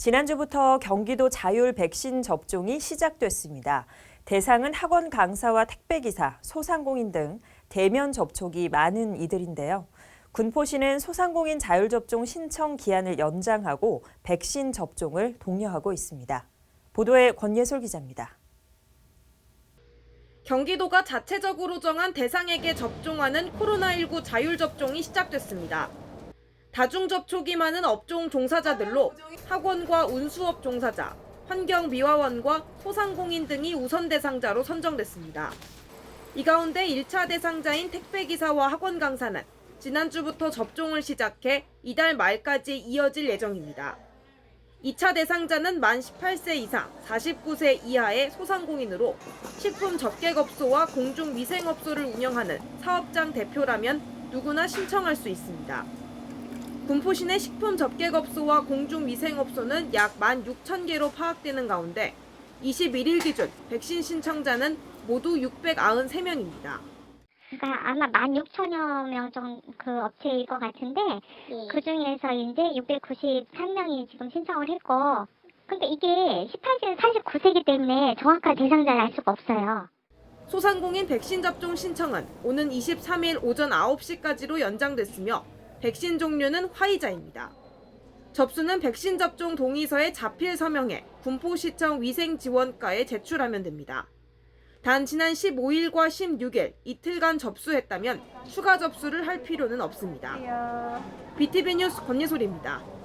지난주부터 경기도 자율 백신 접종이 시작됐습니다. 대상은 학원 강사와 택배기사, 소상공인 등 대면 접촉이 많은 이들인데요. 군포시는 소상공인 자율접종 신청 기한을 연장하고 백신 접종을 독려하고 있습니다. 보도에 권예솔 기자입니다. 경기도가 자체적으로 정한 대상에게 접종하는 코로나19 자율접종이 시작됐습니다. 다중접촉이 많은 업종 종사자들로 학원과 운수업 종사자, 환경미화원과 소상공인 등이 우선 대상자로 선정됐습니다. 이 가운데 1차 대상자인 택배기사와 학원 강사는 지난주부터 접종을 시작해 이달 말까지 이어질 예정입니다. 2차 대상자는 만 18세 이상 49세 이하의 소상공인으로 식품 접객업소와 공중위생업소를 운영하는 사업장 대표라면 누구나 신청할 수 있습니다. 군포 시 내 식품 접객업소와 공중위생업소는 약 1만 6천 개로 파악되는 가운데 21일 기준 백신 신청자는 모두 693명입니다. 그러니까 아마 16,000여 명 정도 그 업체일 것 같은데 그 중에서 이제 693명이 지금 신청을 했고 근데 이게 18세에서 49세기 때문에 정확한 대상자를 알 수가 없어요. 소상공인 백신 접종 신청은 오는 23일 오전 9시까지로 연장됐으며 백신 종류는 화이자입니다. 접수는 백신 접종 동의서에 자필 서명해 군포시청 위생지원과에 제출하면 됩니다. 단 지난 15일과 16일 이틀간 접수했다면 추가 접수를 할 필요는 없습니다. BTV 뉴스 권예솔입니다.